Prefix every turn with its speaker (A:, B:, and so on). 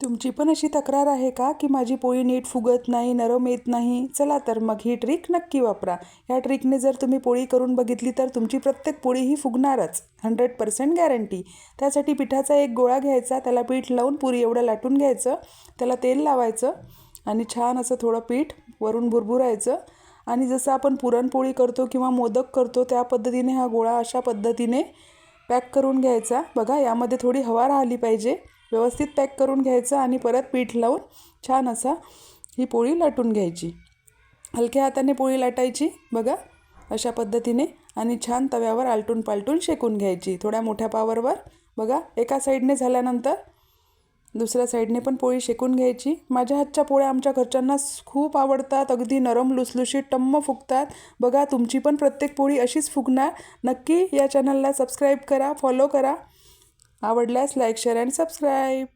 A: तुमची पण अशी तक्रार आहे का की माझी पोळी नीट फुगत नाही नरम येत नाही? चला तर मग ही ट्रिक नक्की वापरा. ह्या ट्रिकने जर तुम्ही पोळी करून बघितली तर तुमची प्रत्येक पोळी ही फुगणारच. हंड्रेड पर्सेंट गॅरंटी त्यासाठी पिठाचा एक गोळा घ्यायचा त्याला पीठ लावून पुरी एवढं लाटून घ्यायचं त्याला तेल लावायचं आणि छान असं थोडं पीठ वरून भुरभुरायचं आणि जसं आपण पुरणपोळी करतो किंवा मोदक करतो त्या पद्धतीने हा गोळा अशा पद्धतीने पॅक करून घ्यायचा. बघा यामध्ये थोडी हवा राहिली पाहिजे. व्यवस्थित पॅक करून घ्यायचं आणि परत पीठ लावून छान असा ही पोळी लाटून घ्यायची. हलक्या हाताने पोळी लाटायची बघा अशा पद्धतीने आणि छान तव्यावर आलटून पालटून शेकून घ्यायची. थोड्या मोठ्या पावरवर बघा एका साईडने झाल्यानंतर दुसऱ्या साईडने पण पोळी शेकून घ्यायची. माझ्या हातच्या पोळ्या आमच्या घरच्यांना खूप आवडतात अगदी नरम लुसलुशीत टम्म फुगतात. बघा तुमची पण प्रत्येक पोळी अशीच फुगणार. नक्की या चॅनलला सबस्क्राईब करा फॉलो करा. आवडल्यास लाईक शेअर अँड सबस्क्राईब